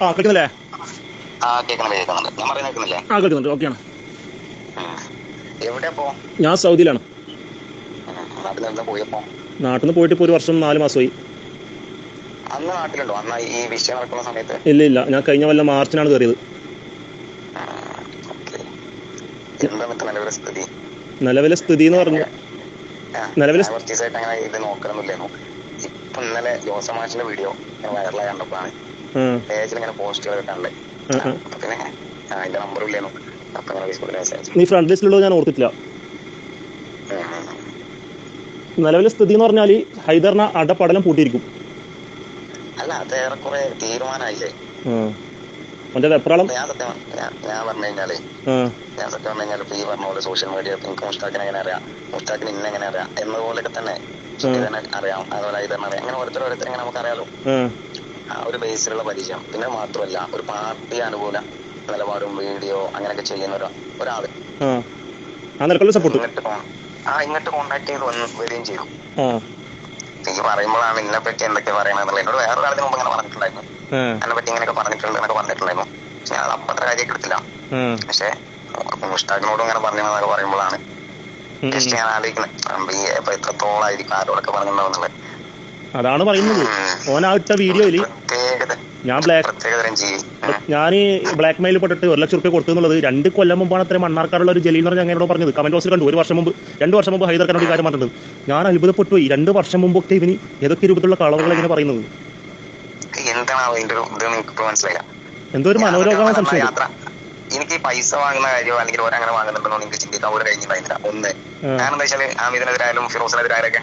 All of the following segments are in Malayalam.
ആ കേൾക്കുന്നില്ലേ? ആ കേൾക്കുന്നുണ്ട് കേൾക്കുന്നുണ്ട് ഞാൻ പറയുന്നത് കേൾക്കുന്നില്ലേ? ആ കേൾക്കുന്നുണ്ട്. ഓക്കെയാണ്. ആണ് എവിടെയാ പോ? ഞാൻ സൗദിയിലാണ്. നാട്ടിൽ നിന്ന് പോയപ്പോ? നാട്ടിൽ നിന്ന് പോയിട്ട് ഇപ്പോൾ ഒരു വർഷം നാല് മാസമായി. അന്ന് നാട്ടിലുണ്ടോ? അന്ന് ഈ വിഷയം നടക്കുന്ന സമയത്ത്? ഇല്ല ഇല്ല. ഞാൻ കഴിഞ്ഞ വല്ല മാർച്ചിനാണ് കയറിയത്. ഓക്കെ. എന്താ മറ്റേ നിലവിലെ സ്ഥിതി? നിലവിലെ സ്ഥിതി എന്ന് പറഞ്ഞു നിലവിലെ അങ്ങനെ ഇത് നോക്കണമെന്നില്ലായിരുന്നു ഇപ്പൊ ഇന്നലെ ജോസമാഷിന്റെ വീഡിയോ വൈറലായി കണ്ടപ്പോഴാണ്. പേജിൽ ഇങ്ങനെ പോസ്റ്റുകൾ. അപ്പൊ പിന്നെ അതിന്റെ നമ്പർ ഇല്ലായിരുന്നു അപ്പൊ അങ്ങനെ ഫേസ്ബുക്കിൽ മെസ്സേജ് നീ ഫ്രണ്ട് ലിസ്റ്റിലുള്ളത് ഞാൻ ഓർത്തിട്ടില്ല. നിലവിലെ സ്ഥിതി എന്ന് പറഞ്ഞാൽ ഹൈദറിനെ അടപ്പടലം പൂട്ടിയിരിക്കും. അല്ല അത് ഏറെക്കുറെ തീരുമാനമായില്ലേ? മറ്റേ ഞാൻ സത്യം ഞാൻ പറഞ്ഞു കഴിഞ്ഞാലേ ഞാൻ സത്യം പറഞ്ഞു കഴിഞ്ഞാൽ ഈ പറഞ്ഞ പോലെ സോഷ്യൽ മീഡിയ എനിക്ക് മുസ്താഖിനെ എങ്ങനെ അറിയാം? മുസ്താഖിന് ഇന്ന എങ്ങനെ അറിയാം? എന്നതുപോലെയൊക്കെ തന്നെ അറിയാം. അതുപോലെ ഇതെന്നെ അറിയാം. അങ്ങനെ ഓരോരുത്തർ ഓരോരുത്തർ ഇങ്ങനെ നമുക്ക് അറിയാലോ. ഒരു ബേസിലുള്ള പരിചയം. പിന്നെ മാത്രമല്ല ഒരു പാർട്ടി അനുകൂല നിലപാടും വീഡിയോ അങ്ങനെയൊക്കെ ചെയ്യുന്ന ഒരു ഒരാൾ. ഇങ്ങോട്ട് ആ ഇങ്ങോട്ട് കോണ്ടാക്ട് ചെയ്ത് വന്ന് വരികയും ചെയ്തു. നീ പറയുമ്പോഴാണ് ഇതിനെ പറ്റി എന്തൊക്കെ പറയണമെന്നുള്ളത് എന്നോട് വേറെ ഒരാളിന് മുമ്പ് ഇങ്ങനെ പറഞ്ഞിട്ടുണ്ടായിരുന്നു. എന്നെ പറ്റി ഇങ്ങനെയൊക്കെ പറഞ്ഞിട്ടുണ്ട് എന്നൊക്കെ പറഞ്ഞിട്ടുണ്ടായിരുന്നു. പക്ഷെ ഞാൻ അപ്പൊ അത്ര കാര്യമൊക്കെ എടുത്തില്ല. പക്ഷെ മുഷ്താഖിനോടും ഇങ്ങനെ പറഞ്ഞെന്നൊക്കെ പറയുമ്പോഴാണ്. ജസ്റ്റ് ഞാൻ ആലോചിക്കുന്നത് എത്രത്തോളായിരിക്കും ആരോടൊക്കെ പറഞ്ഞിട്ടുണ്ടാവുന്നുള്ളത് അതാണ് പറയുന്നത്. ഓൻ ആ ഇട്ട വീഡിയോയിൽ ഞാൻ ബ്ലാക്ക് ഞാൻ ബ്ലാക്ക് മെയിൽ പെട്ടിട്ട് ഒരു ലക്ഷം റുപ്യ കൊടുത്തു എന്നുള്ളത് രണ്ട് കൊല്ലം മുമ്പാണ് അത്ര മണ്ണാർക്കാടുള്ള ഒരു ജലീൽ എന്ന് പറഞ്ഞാൽ ഞങ്ങളോട് പറഞ്ഞത്. കമന്റ് ബോക്സിൽ കണ്ടു. ഒരു വർഷം മുമ്പ് രണ്ട് വർഷം മുമ്പ് ഹൈദർ ഖാനോട് ഈ കാര്യം പറഞ്ഞത്. ഞാൻ അത്ഭുതപ്പെട്ടു. പോയി രണ്ട് വർഷം മുമ്പൊക്കെ ഇവന് ഏതൊക്കെ രൂപത്തിലുള്ള കളറുകൾ ഇങ്ങനെ പറയുന്നത്? എന്തോ ഒരു മനോരോഗമാണ് സംശയം. എനിക്ക് പൈസ വാങ്ങുന്ന കാര്യമോ അല്ലെങ്കിൽ ഓരോ അങ്ങനെ വാങ്ങുന്നുണ്ടെന്നോ നിങ്ങൾക്ക് ചിന്തിക്കാൻ പോലും കഴിഞ്ഞിട്ടുണ്ടായിരുന്നില്ല ഒന്ന്. ഞാൻ കാരണം എന്താ വെച്ചാൽ ആമിദിനെതിരായാലും ഫിറോസിനെതിരായാലൊക്കെ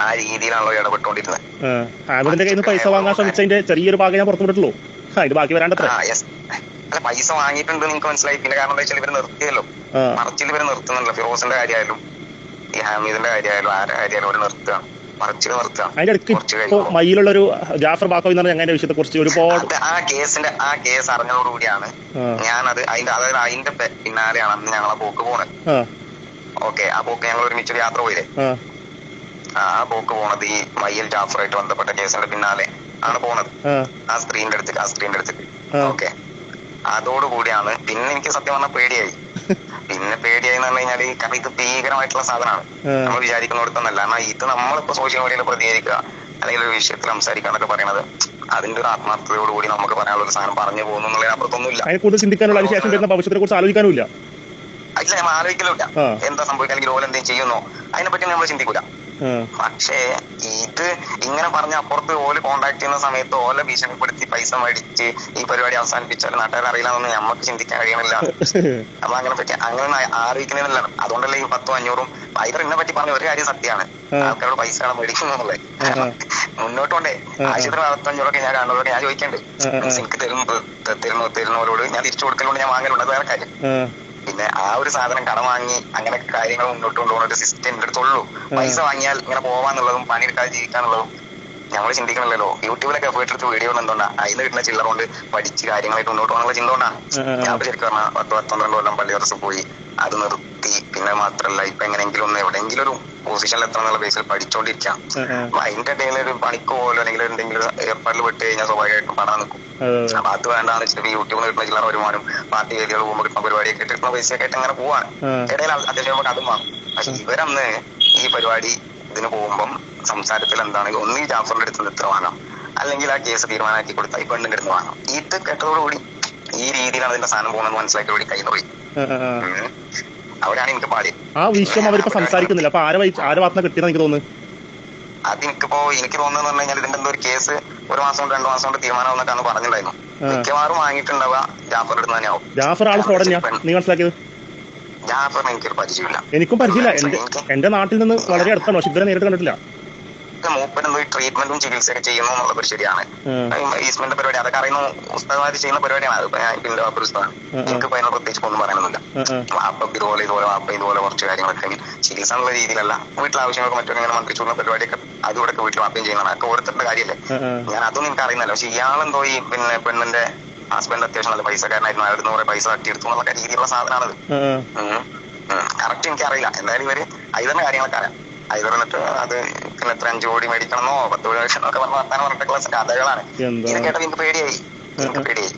ആ രീതിയിലാണല്ലോ ഇടപെട്ടുകൊണ്ടിരുന്നത്. ആമിദിന്റെ കയ്യിൽ നിന്ന് പൈസ വാങ്ങാൻ ശ്രമിച്ചതിന്റെ ചെറിയൊരു ഭാഗം ഞാൻ പുറത്തുവിട്ടുള്ളൂ ആ ബാക്കി വരാണ്ടത്ര അല്ല പൈസ വാങ്ങിയിട്ടുണ്ട് നിങ്ങൾക്ക് മനസ്സിലായി. പിന്നെ കാരണം എന്താ വെച്ചാൽ ഇവർ നിർത്തിയല്ലോ. മറച്ചിൽ ഇവർ നിർത്തുന്നുണ്ടല്ലോ ഫിറോസിന്റെ കാര്യമായാലും ഈ ഹാമീദിന്റെ കാര്യമായാലും ആരുടെ കാര്യമായാലും അവർ നിർത്തുകയാണ് മറച്ചിൽ നിർത്തുകയാണ് അതിന്റെ ഇടയ്ക്ക് മയിലുള്ള ഒരു ജാഫർ ബാക്കോ എന്ന് പറഞ്ഞ അങ്ങനെ വിഷയത്തെ കുറിച്ച് ഒരുപാട് ആ കേസിന്റെ ആ കേസ് അറിഞ്ഞതോടുകൂടിയാണ് ഞാനത് അതിന്റെ അതായത് അതിന്റെ പിന്നാലെയാണ് അന്ന് ഞങ്ങളെ പോക്ക് പോണത്. ഓക്കെ ആ പോക്ക് ഞങ്ങൾ ഒരുമിച്ച് യാത്ര പോയില്ലേ? ആ പോക്ക് പോണത് ഈ മയ്യൽ ജാഫറായിട്ട് ബന്ധപ്പെട്ട കേസിന്റെ പിന്നാലെ ആണ് പോണത്. ആ. സ്ത്രീന്റെ അടുത്തേക്ക് ആ സ്ത്രീന്റെ അടുത്തേക്ക്. ഓക്കെ. അതോടുകൂടിയാണ് പിന്നെ എനിക്ക് സത്യം പറഞ്ഞാൽ പേടിയായി. പിന്നെ പേടിയായി എന്ന് പറഞ്ഞു കഴിഞ്ഞാൽ കാരണം ഇത് ഭീകരമായിട്ടുള്ള സാധനമാണ്. നമ്മൾ വിചാരിക്കുന്നിടത്തൊന്നല്ല. എന്നാൽ ഇത് നമ്മളിപ്പോ സോഷ്യൽ മീഡിയയിൽ പ്രതികരിക്കുക അല്ലെങ്കിൽ ഒരു വിഷയത്തിൽ സംസാരിക്കുക എന്നൊക്കെ പറയണത് അതിന്റെ ഒരു ആത്മാർത്ഥതയോടുകൂടി നമുക്ക് പറയാനുള്ള ഒരു സാധനം പറഞ്ഞു പോകുന്നു എന്നുള്ളതിനപ്പുറത്തൊന്നുമില്ല. അതിനെ കൂടുതൽ ചിന്തിക്കാനുള്ള അതിന് ശേഷം വരുന്ന ഭവിഷ്യത്തിനെ കുറിച്ച് ആലോചിക്കാനുമില്ല. ഇല്ല നമ്മൾ ആലോചിക്കലില്ല എന്താ സംഭവിക്കുക? അല്ലെങ്കിൽ ഓല എന്തെങ്കിലും ചെയ്യുന്നോ? അതിനെ പറ്റി നമ്മൾ ചിന്തിക്കൂല പക്ഷേ ഇത് ഇങ്ങനെ പറഞ്ഞ അപ്പുറത്ത് ഓൽ കോണ്ടാക്ട് ചെയ്യുന്ന സമയത്ത് ഓല ഭീഷണിപ്പെടുത്തി പൈസ മേടിച്ച് ഈ പരിപാടി അവസാനിപ്പിച്ചാൽ നാട്ടുകാർ അറിയില്ല എന്നൊന്നും നമുക്ക് ചിന്തിക്കാൻ കഴിയണില്ല. അപ്പൊ അങ്ങനെ പറ്റി അങ്ങനെ ആലോചിക്കുന്നില്ല അതുകൊണ്ടല്ലേ ഈ പത്തും അഞ്ഞൂറും ഭയങ്കര എന്നെ പറ്റി പറഞ്ഞ ഒരു കാര്യം സത്യമാണ്. ആൾക്കാരോട് പൈസ ആണ് മേടിക്കുന്നുള്ളത്. മുന്നോട്ട് കൊണ്ടേ ആശുപത്രി ആശുപത്രി പത്തഞ്ഞൂറൊക്കെ ഞാൻ കാണുന്നവരോട് ഞാൻ ചോദിക്കണ്ട്. എനിക്ക് തരുന്നു തരുന്നു തരുന്നവരോട് ഞാൻ തിരിച്ചു കൊടുക്കലോട് ഞാൻ വാങ്ങലുണ്ട്. അത് വേറെ കാര്യം. പിന്നെ ആ ഒരു സാധനം കടം വാങ്ങി അങ്ങനെ കാര്യങ്ങൾ മുന്നോട്ട് കൊണ്ടുപോകുന്ന ഒരു സിസ്റ്റം എന്റെ അടുത്തുള്ളൂ. പൈസ വാങ്ങിയാൽ ഇങ്ങനെ പോവാന്നുള്ളതും പണിയെടുക്കാതെ ജീവിക്കാന്നുള്ളതും ഞങ്ങൾ ചിന്തിക്കണല്ലോ യൂട്യൂബിലൊക്കെ പോയിട്ട് എടുത്ത് വീഡിയോ എന്തുകൊണ്ടാ അതിന് കിട്ടുന്ന ചില്ലറ കൊണ്ട് പഠിച്ച് കാര്യങ്ങളായിട്ട് മുന്നോട്ട് പോകാനുള്ള ചിന്ത കൊണ്ടാണ്. ഞാൻ ശരിക്കും പറഞ്ഞാൽ പത്ത് പത്തൊന്നരണ്ട് കൊല്ലം പള്ളി വർഷം പോയി. അത് നിർത്തി. പിന്നെ മാത്രല്ല ഇപ്പൊ എങ്ങനെയെങ്കിലും ഒന്ന് എവിടെയെങ്കിലും ഒരു പൊസിഷനിൽ എത്തണം എന്നുള്ള ബേസിൽ പഠിച്ചോണ്ടിരിക്കാം. അപ്പൊ അതിന്റെ ഇടയിൽ ഒരു പണിക്ക് പോലും അല്ലെങ്കിൽ എന്തെങ്കിലും ഏർപ്പാടിൽ വിട്ട് കഴിഞ്ഞാൽ സ്വാഭാവികമായിട്ടും പണം നിൽക്കും അപ്പൊ അത് വേണ്ടാന്ന് വെച്ചിട്ട് യൂട്യൂബിൽ കിട്ടുന്ന ചില്ലറ വരുമാനം പാർട്ടി വേദികൾ പോകുമ്പോൾ കിട്ടുന്ന പരിപാടിയൊക്കെ കിട്ടുന്ന പൈസയൊക്കെ ആയിട്ട് അങ്ങനെ പോവാണ്. ഇടയിൽ അത്യാവശ്യം നമുക്ക് അതും വാങ്ങും. പക്ഷെ ഇവരന്ന് ഈ പരിപാടി ഇതിന് പോകുമ്പം സംസാരത്തിൽ എന്താണ് ഒന്നീ ജാഫറിന്റെ അടുത്ത് നിന്ന് ഇത്ര വാങ്ങാം. അല്ലെങ്കിൽ ആ കേസ് തീരുമാനമാക്കി കൊടുത്താൽ ഈ പെണ്ണിന്റെ അടുത്ത് വാങ്ങാം. ഇത് കേട്ടതോടുകൂടി ഈ രീതിയിലാണ് അതിന്റെ സാധനം പോകുന്നത് മനസ്സിലാക്കിയോടുകൂടി കൈ പോയി അവരാണ്. അവിടെയാണ് എനിക്ക് പാടി. ആ വിഷയം അവരിപ്പോ സംസാരിക്കുന്നില്ല. അപ്പൊ ആരെ ആരെ ഭാഗത്തുനിന്ന് കിട്ടിയെന്ന് എനിക്ക് തോന്നുന്നു? അത് എനിക്കിപ്പോ എനിക്ക് തോന്നുന്നു പറഞ്ഞു കഴിഞ്ഞാൽ ഇതിന്റെ എന്തോ ഒരു കേസ് ഒരു മാസം കൊണ്ട് രണ്ടു മാസം കൊണ്ട് തീരുമാനമാവുന്നൊക്കെ അന്ന് പറഞ്ഞിട്ടുണ്ടായിരുന്നു. മിക്കവാറും വാങ്ങിയിട്ടുണ്ടാവുക ജാഫർ അടുത്ത് തന്നെയാവും. ജാഫർ ആൾ ഫ്രോഡ് നീ മനസ്സിലാക്കിയത്? ജാഫറിന് എനിക്കൊരു പരിചയമില്ല. എനിക്കും പരിചയമില്ല. എന്റെ നാട്ടിൽ നിന്ന് വളരെ അടുത്താണ്. പക്ഷെ ഇതുവരെ നേരിട്ട് കണ്ടിട്ടില്ല. മൂപ്പൻ എന്തോ ഈ ട്രീറ്റ്മെന്റും ചികിത്സയൊക്കെ ചെയ്യുന്നു എന്നുള്ളത് ശരിയാണ്. ഈസ്മെന്റ് പരിപാടി അതൊക്കെ അറിയുന്ന ഉസ്താദ്മാര് ചെയ്യുന്ന പരിപാടിയാണ്. അത് പിന്നെ വാപ്പ ആ. എനിക്ക് അതിനെ പ്രത്യേകിച്ച് ഒന്നും പറയാനൊന്നുമില്ല. വാപ്പ ഇതുപോലെ ഇതുപോലെ വാപ്പ ഇതുപോലെ കുറച്ച് കാര്യങ്ങളൊക്കെ ചികിത്സ എന്നുള്ള രീതിയിലല്ല. വീട്ടിലെ ആവശ്യങ്ങൾക്ക് മറ്റൊരു ഇങ്ങനെ മന്ത്രിച്ചുള്ള പരിപാടിയൊക്കെ അതുകൂടെ വീട്ടിൽ വാപ്പയും ചെയ്യുന്നതാണ്. അതൊക്കെ ഓരോരുത്തരുടെ കാര്യമല്ലേ. ഞാൻ അതൊന്നും എനിക്ക് അറിയുന്നില്ല പക്ഷെ ഇയാളെന്തോ ഈ പിന്നെ പെണ്ണിന്റെ ഹസ്ബൻഡ് അത്യാവശ്യം നല്ല പൈസക്കാരനായിരുന്നു. അയാളുടെ കുറെ പൈസ തട്ടിയെടുത്തു എന്നുള്ള രീതിയിലുള്ള സാധനമാണത്. കറക്റ്റ് എനിക്ക് അറിയില്ല. എന്തായാലും ഇവർ ഐതറിന്റെ കാര്യങ്ങളൊക്കെ അറിയാം. ഐതർ എന്നിട്ട് അത് പിന്നെ എത്ര അഞ്ചു കോടി മേടിക്കണമെന്നോ പത്ത് കോടി ലക്ഷം ഒക്കെ പറഞ്ഞ വർത്താനം പറഞ്ഞിട്ടുള്ള കഥകളാണ്. ഇത് കേട്ടത് എനിക്ക് പേടിയായി. എനിക്ക് പേടിയായി.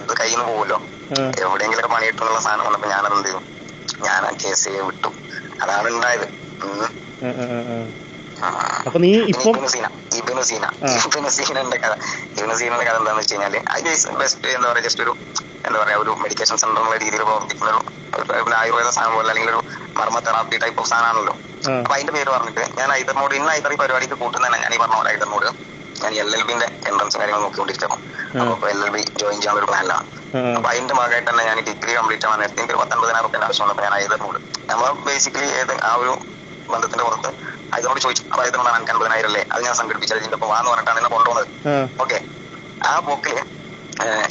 ഇത് കയ്യിൽ നിന്ന് പോകുമല്ലോ എവിടെയെങ്കിലും പണി കിട്ടുന്നുള്ള സാധനം വന്നപ്പോ ഞാനത് എന്ത് ചെയ്യും ഞാൻ ആ കേസ് വിട്ടു. അതാണ് ഉണ്ടായത്. അപ്പൊ നീ ഇപ്പം ഇബ്നു സീന. ഇബ്നു സീന. ആ. ഇബ്നു സീനന്റെ കഥ. ഇബ്നു സീനന്റെ കഥ എന്താന്ന് വെച്ച് കഴിഞ്ഞാൽ അത് ബെസ്റ്റ് എന്താ പറയാ ജസ്റ്റ് ഒരു എന്താ പറയാ ഒരു മെഡിക്കേഷൻ സെന്റർ എന്നുള്ള രീതിയിൽ പ്രവർത്തിക്കുന്ന ഒരു- ആയുർവേദ സാധനം പോലെ അല്ലെങ്കിൽ ഒരു മർമ്മ തെറാപ്പി ടൈപ്പ് ഓഫ് സാധനമാണല്ലോ. അപ്പൊ അതിന്റെ പേര് പറഞ്ഞിട്ട് ഞാൻ ഐതറിനോട് ഇന്ന് ഐതർ ഈ പരിപാടിക്ക് കൂട്ടുന്നതന്നെ ഞാൻ ഈ പറഞ്ഞ പോലെ ഐതറിനോട് ഞാൻ എൽ എൽ ബിന്റെ എൻട്രൻസ് കാര്യങ്ങൾ നോക്കിക്കൊണ്ടിരിക്കുന്നു. അപ്പൊ എൽ എൽ ബി ജോയിൻ ചെയ്യാൻ ഒരു പ്ലാനിലാണ് അപ്പൊ അതിന്റെ ഭാഗമായിട്ട് തന്നെ ഞാൻ ഡിഗ്രി കംപ്ലീറ്റ് ആവാൻ നേരത്തെ എനിക്ക് ഒരു പത്തൊൻപതിനായിരം റുപ്യ ആവശ്യമുള്ളപ്പോൾ ഞാൻ ഐതറിനോട് നമ്മൾ ബേസിക്കലി ഏത് ആ ഒരു ബന്ധത്തിന്റെ പുറത്ത് ഐതറിനോട് ചോദിച്ചു അപ്പൊ ഐതറിനോട് എനിക്ക് അൻപതിനായിരം അല്ലേ അത് ഞാൻ സംഘടിപ്പിച്ചത് ഇതിന്റെ ഒപ്പം വാന്ന് പറഞ്ഞിട്ടാണ് എന്നെ കൊണ്ടുപോകുന്നത്. ഓക്കെ. ആ പോക്കിൽ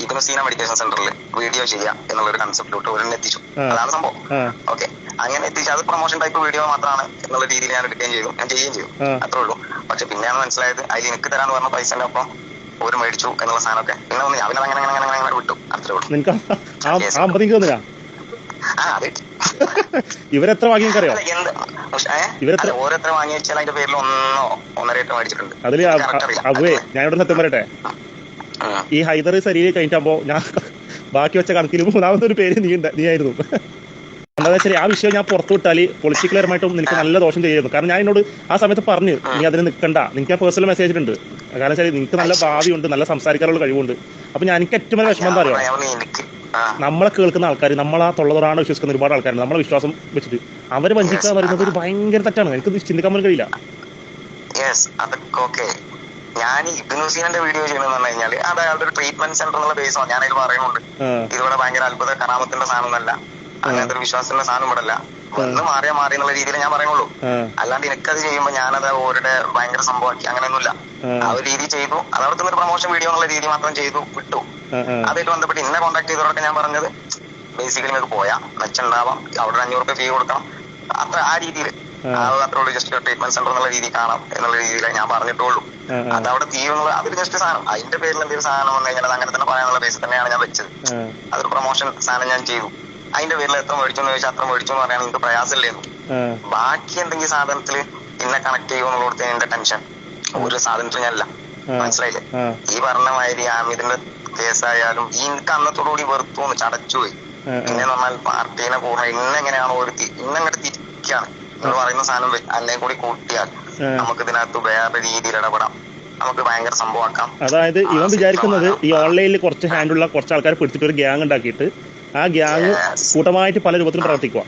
ഇബിന് സീന മെഡിക്കേഷൻ സെന്ററിൽ വീഡിയോ ചെയ്യാം എന്നുള്ള ഒരു കൺസെപ്റ്റിലോട്ട് ഒരു എത്തിച്ചു. അതാണ് സംഭവം. ഓക്കെ. അങ്ങനെ എത്തിച്ചു. അത് പ്രൊമോഷൻ ടൈപ്പ് വീഡിയോ മാത്രമാണ് എന്നുള്ള രീതിയിൽ ഞാൻ എടുക്കുകയും ചെയ്തു. ഞാൻ ചെയ്യുകയും ചെയ്തു. അത്രേ ഉള്ളൂ. പക്ഷെ പിന്നെയാണ് മനസ്സിലായത് അതിൽ എനിക്ക് തരാന്ന് പറഞ്ഞ പൈസന്റെ ഒപ്പം ഒരു മേടിച്ചു എന്നുള്ള സാധനമൊക്കെ. പിന്നെ ഒന്ന് അവനെ അങ്ങനെ അങ്ങനെ അങ്ങനെ അങ്ങനെ വിട്ടു. അത്രേ ഉള്ളൂ. ആ അത് ഇവരെത്ര വാങ്ങി നിനക്കറിയോ അല്ല, എന്ത്? പക്ഷേ, ഏ? ഇവരെത്ര- ഓരോരുത്തർ വാങ്ങി വെച്ചാൽ അതിന്റെ പേരിൽ ഒന്നോ മേടിച്ചിട്ടുണ്ട്. അതിൽ അവേ ഞാൻ ഇവിടെ സത്യം പറയട്ടെ. ഈ ഹൈദർ ശരീരം കഴിഞ്ഞിട്ടാകുമ്പോ ഞാൻ ബാക്കി വെച്ച കണക്കിൽ മൂന്നാമത്തെ ഒരു പേര് നീ നീ ആയിരുന്നു. എന്താ വെച്ചാൽ ആ വിഷയം ഞാൻ പുറത്തു വിട്ടാൽ പൊളിറ്റിക്കൽ പരമായിട്ടും നിനക്ക് നല്ല ദോഷം ചെയ്യുന്നു കാരണം ഞാൻ എന്നോട് ആ സമയത്ത് പറഞ്ഞു നീ അതിന് നിൽക്കണ്ട നിനക്ക് ഞാൻ പേഴ്സണൽ മെസ്സേജ് ഉണ്ട് കാരണം വെച്ചാൽ നിനക്ക് നല്ല ഭാവിയുണ്ട് നല്ല സംസാരിക്കാനുള്ള കഴിവുണ്ട്. അപ്പൊ ഞാൻ എനിക്ക് ഏറ്റവും വലിയ വിഷമം എന്താ അറിയോ? ഞാൻ ആ. നമ്മളെ കേൾക്കുന്ന ആൾക്കാർ നമ്മളെ തൊള്ളതൊറാണ് വിശ്വസിക്കുന്ന ഒരുപാട് ആൾക്കാരുണ്ട്. നമ്മളെ വിശ്വാസം വെച്ചിട്ട്. അവരെ വഞ്ചിക്കുക എന്ന് പറയുന്നത് ഒരു ഭയങ്കര തെറ്റാണ്. എനിക്ക് ചിന്തിക്കാൻ പോലും കഴിയില്ല. ഞാൻ ഇബിനുസീനന്റെ വീഡിയോ ചെയ്യണമെന്ന് പറഞ്ഞു കഴിഞ്ഞാൽ അത് അയാളുടെ ഒരു ട്രീറ്റ്മെന്റ് സെന്റർ എന്നുള്ള ബേസോ ഞാനതിൽ പറയുന്നുണ്ട്. ആ, ഇതിവിടെ ഭയങ്കര അത്ഭുത കറാമത്തിന്റെ സാധനമൊന്നല്ല അങ്ങനത്തെ ഒരു വിശ്വാസത്തിന്റെ സാധനം ഇവിടെ അല്ല ഒന്ന് മാറിയാ മാറി എന്നുള്ള രീതിയിൽ ഞാൻ പറയുള്ളൂ ആ, അല്ലാണ്ട് എനിക്കത് ചെയ്യുമ്പോൾ ഞാനത് ഓരുടെ ഭയങ്കര സംഭവമാക്കി. അങ്ങനെയൊന്നുമില്ല. ആ, ആ ഒരു രീതി ചെയ്തു. അതവിടുത്തെ ഒരു പ്രൊമോഷൻ വീഡിയോ എന്നുള്ള രീതി മാത്രം ചെയ്തു. വിട്ടു. അതായിട്ട് ബന്ധപ്പെട്ട് ഇന്നെ കോൺടാക്ട് ചെയ്തവരൊക്കെ ഞാൻ പറഞ്ഞത് ബേസിക്കലി നിങ്ങൾക്ക് പോയാ മെച്ചുണ്ടാവാം അവിടെ അഞ്ഞൂറ് രൂപ ഫീ കൊടുക്കണം. അത്ര ആ രീതിയിൽ. ആ. അത് അത്രേ ജസ്റ്റ് ട്രീറ്റ്മെന്റ് സെന്റർ എന്നുള്ള രീതി കാണാം എന്നുള്ള രീതിയിലേ ഞാൻ പറഞ്ഞിട്ടുള്ളൂ. അത് അവിടെ തീരുന്നുള്ള അതൊരു ജസ്റ്റ് സാധനം. അതിന്റെ പേരിൽ എന്തെങ്കിലും സാധനം വന്നു കഴിഞ്ഞാൽ അങ്ങനെ തന്നെ പറയാനുള്ള ബേസിൽ തന്നെയാണ് ഞാൻ വെച്ചത്. അതൊരു പ്രൊമോഷൻ സാധനം ഞാൻ ചെയ്തു. അതിന്റെ പേരിൽ എത്ര മേടിച്ചു എന്ന് ചോദിച്ചാൽ അത്ര മേടിച്ചു എന്ന് പറയാൻ എനിക്ക് പ്രയാസമില്ലായിരുന്നു. ബാക്കി എന്തെങ്കിലും സാധനത്തിൽ എന്നെ കണക്ട് ചെയ്യുമെന്നുള്ളത് എന്റെ ടെൻഷൻ ഒരു സാധനത്തിൽ ഞാനല്ല. മനസ്സിലായില്ലേ? ഈ പറഞ്ഞ മാതിരി ആമിതിന്റെ കേസായാലും ഈ എനിക്ക് അന്നത്തോടുകൂടി വെറുത്തു ചടച്ചുപോയി. പിന്നെ പറഞ്ഞാൽ പാർട്ടീനെ പൂർണ ഇന്നെങ്ങനെയാണോ ഒരു ഇന്നങ്ങോട്ട് തിരിക്കാണ്. എന്ന് പറയുന്ന സാധനം അല്ലേ കൂടി കൂട്ടിയാൽ. നമുക്ക് ഇതിനകത്ത് വേറെ രീതിയിൽ ഇടപെടാം. നമുക്ക് ഭയങ്കര സംഭവമാക്കാം അതായത് ഇവൻ വിചാരിക്കുന്നത് ഈ ഓൺലൈനിൽ കുറച്ച് ഹാൻഡുള്ള കുറച്ച് ആൾക്കാരെ പിടിച്ചിട്ട് ഒരു ഗ്യാങ് ഉണ്ടാക്കിയിട്ട് ആ ഗ്യാങ്. കൂട്ടമായിട്ട് പല രൂപത്തിലും പ്രവർത്തിക്കുക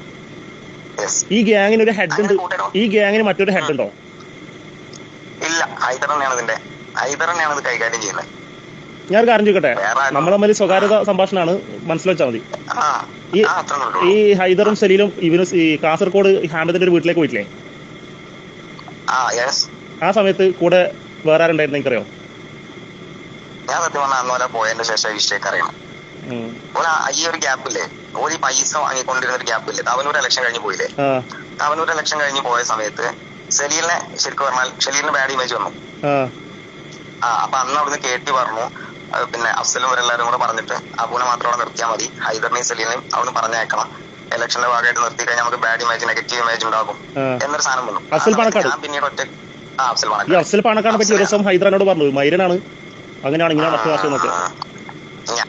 ഈ ഗ്യാങ്ങിന് ഒരു ഹെഡ് ഉണ്ട്? ഈ ഗ്യാങ്ങിന് മറ്റൊരു ഹെഡ് ഉണ്ടോ? ഇല്ല ഹൈദർ തന്നെയാണ് ഇതിന്റെ ഹൈദർ തന്നെയാണ് ഇത് കൈകാര്യം ചെയ്യുന്നത്. ഞാൻ കാര്യം ചോദിക്കട്ടെ? നമ്മൾ തമ്മിൽ സ്വകാര്യത സംഭാഷണമാണ്. മനസ്സിലാച്ചാൽ മതി. ഈ- ഈ ഹൈദറും സലീലും ഇവനും ഈ കാസർഗോഡ് ഹാമിദിന്റെ ഒരു വീട്ടിലേക്ക് പോയിട്ടില്ലേ? ആ സമയത്ത് കൂടെ വേറെ ആരുണ്ടായിരുന്നു എനിക്കറിയോ? ഞാൻ സത്യം പോയതിന്റെ ശേഷം വിഷയൊക്കെ അറിയണം. ഈ ഒരു പൈസ വാങ്ങിക്കൊണ്ടിരുന്ന ഒരു ഗ്യാപ്പില്ലേ തവനൂർ ഇലക്ഷൻ കഴിഞ്ഞ് പോയില്ലേ? ആ. തവനൂർ ഇലക്ഷൻ കഴിഞ്ഞ് പോയ സമയത്ത് സലീലിനെ ശരിക്കും പറഞ്ഞാൽ ബാഡ് ഇമേജ് വന്നു. ആ അപ്പൊ അന്ന് അവിടുന്ന് കേട്ടി പറഞ്ഞു പിന്നെ അഫ്സലും എല്ലാവരും കൂടെ പറഞ്ഞിട്ട് അബൂനെ മാത്രം അവിടെ നിർത്തിയാൽ മതി. ഹൈദറിനെയും സലീനെയും അവിടെ പറഞ്ഞേക്കണം ഇലക്ഷന്റെ ഭാഗമായിട്ട് നിർത്തി കഴിഞ്ഞാൽ നമുക്ക് ബാഡ് ഇമേജ് നെഗറ്റീവ് ഇമേജ് ഉണ്ടാകും എന്നൊരു സാധനം വന്നു? ഞാൻ പിന്നീട് ഒറ്റ ആ അഫ്സൽ പാണക്കാട്. അഫ്സൽ പറ്റി ഒരു ദിവസം ഹൈദരാനോട് പറഞ്ഞു. മൈരനാണ്. അങ്ങനെയാണ് ഇങ്ങനെ മറ്റു ഭാഷ ഞാൻ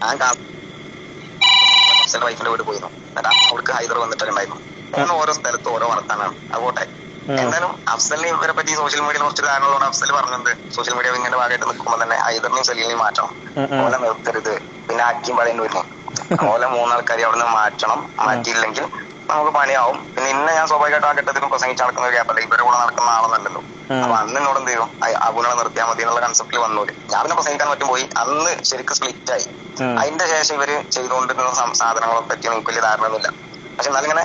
അഫ്സലിന്റെ വൈഫിന്റെ വീട് പോയിരുന്നു. എന്നിട്ട് അവർക്ക് ഹൈദർ വന്നിട്ടുണ്ടായിരുന്നു ഓരോ സ്ഥലത്ത് ഓരോ വർത്താനാണ്. അതുകൊട്ടെ ആ. എന്തായാലും അഫ്സലിനെ ഇവരെ പറ്റി സോഷ്യൽ മീഡിയയിൽ കുറച്ച് ധാരണകളോട് അഫ്സൽ പറഞ്ഞത്. സോഷ്യൽ മീഡിയ ഇങ്ങനെ ഭാഗമായിട്ട് നിൽക്കുമ്പോൾ തന്നെ ഹൈദറിനെയും സലീലിനെയും മാറ്റണം. ഓലെ നിർത്തരുത്. പിന്നെ ആക്കിയും പറയേണ്ടി വരുന്നു ഓലെ മൂന്നാൾക്കാരെ അവിടെ നിന്ന് മാറ്റണം. മാറ്റിയില്ലെങ്കിൽ നമുക്ക് പണിയാവും. പിന്നെ ഇന്ന് ഞാൻ സ്വാഭാവികമായിട്ടും ആ ഘട്ടത്തിലും പ്രസംഗിച്ച് നടക്കുന്ന ഒരു ഗ്യാപ്പല്ല? ഇവരുടെ കൂടെ നടക്കുന്ന ആളെന്നല്ലോ. അപ്പൊ അന്ന് എന്നോട് എന്ത് ചെയ്യും? അബുനെ നിർത്തിയാൽ മതി എന്നുള്ള കൺസെപ്റ്റിൽ വന്നൂര് ഞാൻ പിന്നെ പ്രസംഗിക്കാൻ പറ്റും പോയി. അന്ന് ശരിക്കും സ്പ്ലിറ്റ് ആയി. അതിന്റെ ശേഷം ഇവർ ചെയ്തുകൊണ്ടിരുന്ന സാധനങ്ങളെ പറ്റി എനിക്ക് വലിയ ധാരണയൊന്നുമില്ല. പക്ഷെ എന്നാലിങ്ങനെ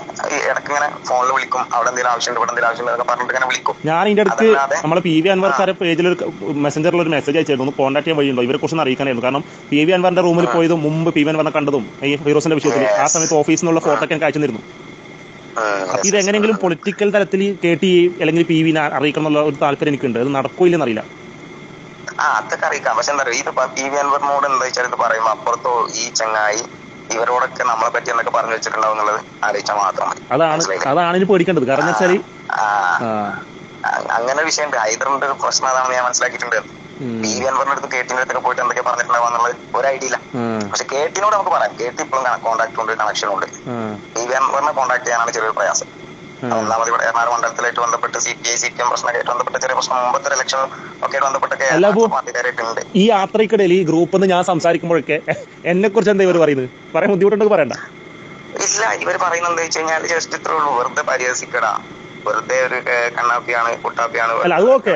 ഇടയ്ക്ക് ഇങ്ങനെ ഫോണിൽ വിളിക്കും. അവിടെ എന്തെങ്കിലും ആവശ്യമുണ്ട് ഇവിടെ എന്തെങ്കിലും ആവശ്യമുണ്ട് എന്നൊക്കെ പറഞ്ഞിട്ട് ഇങ്ങനെ വിളിക്കും. ഞാൻ ഇതിന്റെ അടുത്ത് നമ്മളെ പി വി അൻവർക്കാരെ പേജിൽ ഒരു മെസ്സഞ്ചറിൽ ഒരു മെസ്സേജ് അയച്ചായിരുന്നു കോൺടാക്ട് ചെയ്യാൻ വഴിയുണ്ടോ? ഇവരെ കുറിച്ച് അറിയിക്കാനായിരുന്നു. കാരണം പി വി അൻവറിന്റെ റൂമിൽ പോയതും മുമ്പ് പി വി അൻവറിനെ കണ്ടതും ഈ ഫിറോസിന്റെ വിഷയത്തിൽ ആ സമയത്ത് ഓഫീസിൽ നിന്നുള്ള ഫോട്ടോ ഒക്കെ അയച്ചു ഉം, അപ്പൊ ഇത് എങ്ങനെയെങ്കിലും പൊളിറ്റിക്കൽ തലത്തിൽ കെ ടി അല്ലെങ്കിൽ പി വിനെ അറിയിക്കണം എന്നുള്ള ഒരു താല്പര്യം എനിക്കുണ്ട്. അത് നടക്കൂല്ലെന്ന് അറിയില്ല. ആ അതൊക്കെ അറിയിക്കാം. പക്ഷെ എന്താ പറയുക ഇത് പി വി അൻവറിനോട് എന്താ വെച്ചാൽ ഇത് പറയുമ്പോ അപ്പുറത്തോ ഈ ചങ്ങായി ഇവരോടൊക്കെ നമ്മളെ പറ്റി എന്നൊക്കെ പറഞ്ഞു വെച്ചിട്ടുണ്ടാവും എന്നുള്ളത് ആലോചിച്ചാൽ മാത്രം മതി. അതാണ് അതാണ് ഇനി പേടിക്കേണ്ടത്. കാരണം ആ, അങ്ങനെ വിഷയം വിഷയമുണ്ട്. ഹൈദറിന്റെ ഒരു പ്രശ്നം അതാണെന്ന് ഞാൻ മനസ്സിലാക്കിയിട്ടുണ്ട്. പി വി അൻവറിന്റെ അടുത്ത് കേട്ടിന്റെ അടുത്തൊക്കെ പോയിട്ട് എന്തൊക്കെ പറഞ്ഞിട്ടുണ്ടാവുക ഒരു ഐഡിയ ഇല്ല. പക്ഷെ കേട്ടിനോട് നമുക്ക് പറയാം. കേട്ടി ഇപ്പോഴും കോൺടാക്ട് ഉണ്ട് കണക്ഷൻ ഉണ്ട്. പി വി അൻവറിനെ കോൺടാക്ട് ചെയ്യാനാണ് ചെറിയൊരു പ്രയാസം. ഒന്നാമത് ഇവിടെ എറണാകുളം മണ്ഡലത്തിലായിട്ട് ബന്ധപ്പെട്ട് C P I C P M പ്രശ്നമായിട്ട് ബന്ധപ്പെട്ട് ചെറിയ പ്രശ്നം. മുമ്പത്തെ ഇലക്ഷൻ ഒക്കെ ബന്ധപ്പെട്ടൊക്കെ പാർട്ടിക്കാരായിട്ടുണ്ട് ഈ യാത്രയ്ക്കിടയിൽ ഈ ഗ്രൂപ്പ് ഞാൻ സംസാരിക്കുമ്പോഴൊക്കെ എന്നെ കുറിച്ച് എന്താ ഇവർ പറയുന്നത്? പറയാൻ ബുദ്ധിമുട്ടുണ്ടെങ്കിൽ പറയണ്ട. ഇല്ല ഇവർ പറയുന്നത് എന്താ വെച്ച് കഴിഞ്ഞാൽ ജസ്റ്റ് ഇത്രേ ഉള്ളൂ. വെറുതെ പരിഹസിക്കടാ. വെറുതെ ഒരു കണ്ണാപ്പിയാണ് കുട്ടാപ്പിയാണ് അല്ല അത് ഓക്കെ.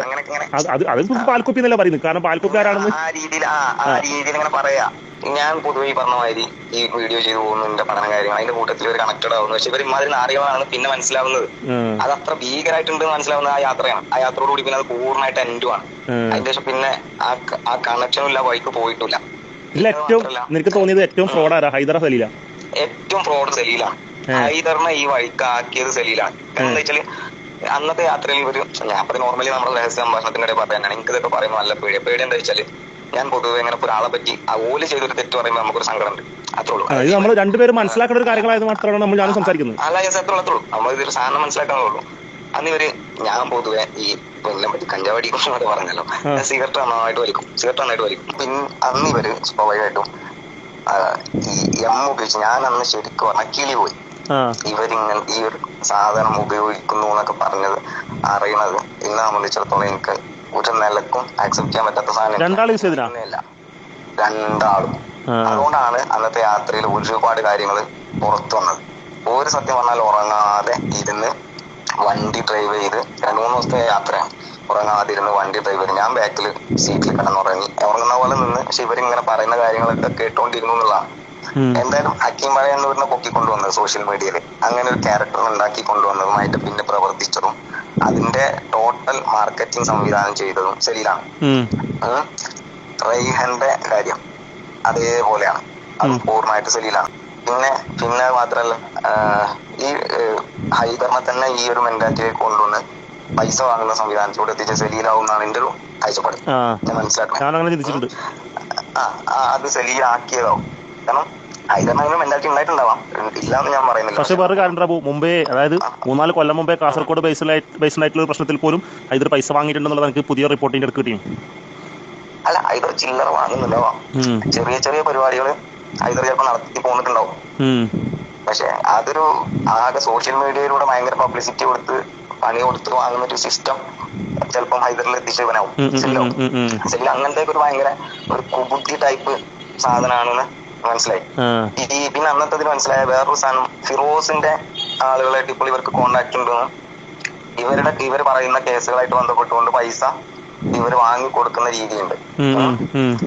അത് അത് അത് പാൽക്കുപ്പി എന്നല്ല പറയുന്നത്? കാരണം പാൽക്കുപ്പിക്കാരാണെന്ന്. ആ രീതിയിൽ ആ ആ രീതിയിൽ ഇങ്ങനെ പറയാ. ഞാൻ പൊതുവെ ഈ പറഞ്ഞ മാതിരി ഈ വീഡിയോ ചെയ്തു പോകുന്നു എന്റെ പഠന കാര്യങ്ങൾ. അതിന്റെ കൂട്ടത്തിൽ ഒരു കണക്റ്റഡ് ആവുന്നു. പക്ഷെ ഇവർ ഇമാതിരി നാറികളാണെന്ന് പിന്നെ മനസ്സിലാവുന്നത്. അത് അത്ര ഭീകരമായിട്ടുണ്ട് മനസ്സിലാവുന്നത് ആ യാത്രയാണ്. ആ യാത്രയോടുകൂടി പിന്നെ അത് പൂർണമായിട്ട് എൻഡുമാണ് ആണ്. അതിന്റെ ശേഷം പിന്നെ ആ ആ കണക്ഷനും ഇല്ല വൈക്ക് പോയിട്ടില്ല ഏറ്റവും നിനക്ക് തോന്നിയത് ഏറ്റവും ഫ്രോഡ് ആരാ? ഹൈദര സലീല ഏറ്റവും ഫ്രോഡ് സലീലാണ്. ഹൈദറിനെ ഈ വഴിക്ക് ആക്കിയത് സലീലാണ്. എന്താ വെച്ചാൽ അന്നത്തെ യാത്രയിൽ ഒരു ഞാൻ അപ്പൊ നോർമലി നമ്മുടെ രഹസ്യ സംഭാഷണത്തിന്റെ ഇടയിൽ പറയാനാണ് എനിക്ക് ഇതൊക്കെ പറയുമ്പോൾ നല്ല പേടി പേടി എന്താ വെച്ചാൽ ഞാൻ പൊതുവെ ഇങ്ങനെ ഒരാളെ പറ്റി ആ ഓൽ ചെയ്തൊരു തെറ്റ് പറയുമ്പോൾ നമുക്കൊരു സങ്കടം ഉണ്ട് അത്രേ ഉള്ളൂ. ഇത് നമ്മൾ രണ്ടുപേരും മനസ്സിലാക്കേണ്ട ഒരു കാര്യങ്ങളായത് മാത്രമാണ് നമ്മൾ ഞാൻ സംസാരിക്കുന്നത്. അല്ല ഞാൻ അത്രേ ഉള്ളൂ നമ്മൾ ഇതൊരു സാധനം മനസ്സിലാക്കാനുള്ളൂ അന്ന് ഇവർ ഞാൻ പൊതുവെ ഈ പിന്നെ പറ്റി കഞ്ചാവടി കുറിച്ച് പറഞ്ഞല്ലോ. സിഗരറ്റ് നന്നായിട്ട് വലിക്കും. സിഗരറ്റ് നന്നായിട്ട് വലിക്കും. പിന്നെ അന്ന് ഇവർ സ്വാഭാവികമായിട്ടും ഈ എം ഉപയോഗിച്ച് ഞാൻ അന്ന് ശരിക്കും പറഞ്ഞ പോയി. ഇവരിങ്ങനെ ഈ ഒരു സാധനം ഉപയോഗിക്കുന്നു എന്നൊക്കെ പറഞ്ഞത് അറിയണത്. എന്നെ സംബന്ധിച്ചിടത്തോളം എനിക്ക് ഒരു നിലക്കും ആക്സെപ്റ്റ് ചെയ്യാൻ പറ്റാത്ത സാധനം രണ്ടാളും അതുകൊണ്ടാണ് അന്നത്തെ യാത്രയിൽ ഒരുപാട് കാര്യങ്ങൾ പുറത്തു വന്നത്. ഒരു സത്യം പറഞ്ഞാൽ ഉറങ്ങാതെ ഇരുന്ന് വണ്ടി ഡ്രൈവ് ചെയ്ത് രണ്ടു മൂന്ന് ദിവസത്തെ യാത്രയാണ്. ഉറങ്ങാതെ ഇരുന്ന് വണ്ടി ഡ്രൈവ് ചെയ്ത് ഞാൻ ബാക്കിൽ സീറ്റിൽ കിടന്നുറങ്ങി. ഉറങ്ങുന്ന പോലെ നിന്ന് പക്ഷെ ഇവരിങ്ങനെ പറയുന്ന കാര്യങ്ങളൊക്കെ കേട്ടോണ്ടിരുന്നു എന്നുള്ളതാണ്. എന്തായാലും ഹക്കീം പൊക്കി പൊക്കിക്കൊണ്ടുവന്നത് സോഷ്യൽ മീഡിയയിൽ അങ്ങനെ ഒരു ക്യാരക്ടർ ഉണ്ടാക്കി കൊണ്ടുവന്നതുമായിട്ട് പിന്നെ പ്രവർത്തിച്ചതും അതിന്റെ ടോട്ടൽ മാർക്കറ്റിംഗ് സംവിധാനം ചെയ്തതും ശരിയാണ്. റെയ്ഹന്റെ. റൈഹന്റെ കാര്യം അതേപോലെയാണ്. അത് പൂർണമായിട്ട് സലീലാണ് പിന്നെ പിന്നെ മാത്രല്ല ഈ ഹൈദറിനെ തന്നെ ഈ ഒരു മെന്റാലിറ്റിയിലേക്ക് കൊണ്ടുവന്ന് പൈസ വാങ്ങുന്ന സംവിധാനത്തിലൂടെ എത്തിച്ച സലീലാവും എന്നാണ് എന്റെ ഒരു കാഴ്ചപ്പാട്. ഞാൻ ആ ആ, അത് സലീലാക്കിയതാവും കാരണം അങ്ങനെ മെന്റാലിറ്റി ഉണ്ടായിട്ടുണ്ടാവാം. ഇല്ല എന്ന് ഞാൻ പറയുന്നില്ല. പക്ഷേ വേറെ കാര്യം പ്രഭു മുമ്പേ അതായത് മൂന്നാൽ കൊല്ലം മുമ്പേ കാസർഗോഡ് ബേസിലായിട്ട് ബേസിലായിട്ടുള്ള പ്രശ്നത്തിൽ പോലും ഹൈദർ പൈസ വാങ്ങിയിട്ടുണ്ടെന്നുള്ളത് നമുക്ക് പുതിയ റിപ്പോർട്ടിന്റെ അടുത്ത് കിട്ടിയും അല്ല ഹൈദർ ചില്ലറ വാങ്ങുന്നുണ്ടാവാം. ചെറിയ ചെറിയ പരിപാടികൾ ഹൈദർ ചിലപ്പോൾ നടത്തി പോന്നിട്ടുണ്ടാവും. പക്ഷെ അതൊരു ആകെ സോഷ്യൽ മീഡിയയിലൂടെ ഭയങ്കര പബ്ലിസിറ്റി കൊടുത്ത് പണി കൊടുത്ത് വാങ്ങുന്ന ഒരു സിസ്റ്റം ചിലപ്പം ഹൈദറിൽ എത്തിച്ചവനാവും ഉം. അങ്ങനത്തെ ഒരു ഭയങ്കര ഒരു കുബുദ്ധി ടൈപ്പ് സാധനമാണെന്ന് മനസ്സിലായി. ഈ പിന്നെ അന്നത്തെ ഇതിൽ മനസ്സിലായ വേറൊരു സാധനം ഫിറോസിന്റെ ആളുകളായിട്ട് ഇപ്പോൾ ഇവർക്ക് കോണ്ടാക്ട് ഉണ്ടെന്നും ഇവരുടെ ഇവർ പറയുന്ന കേസുകളായിട്ട് ബന്ധപ്പെട്ടുകൊണ്ട് പൈസ ഇവർ വാങ്ങി കൊടുക്കുന്ന രീതിയുണ്ട്.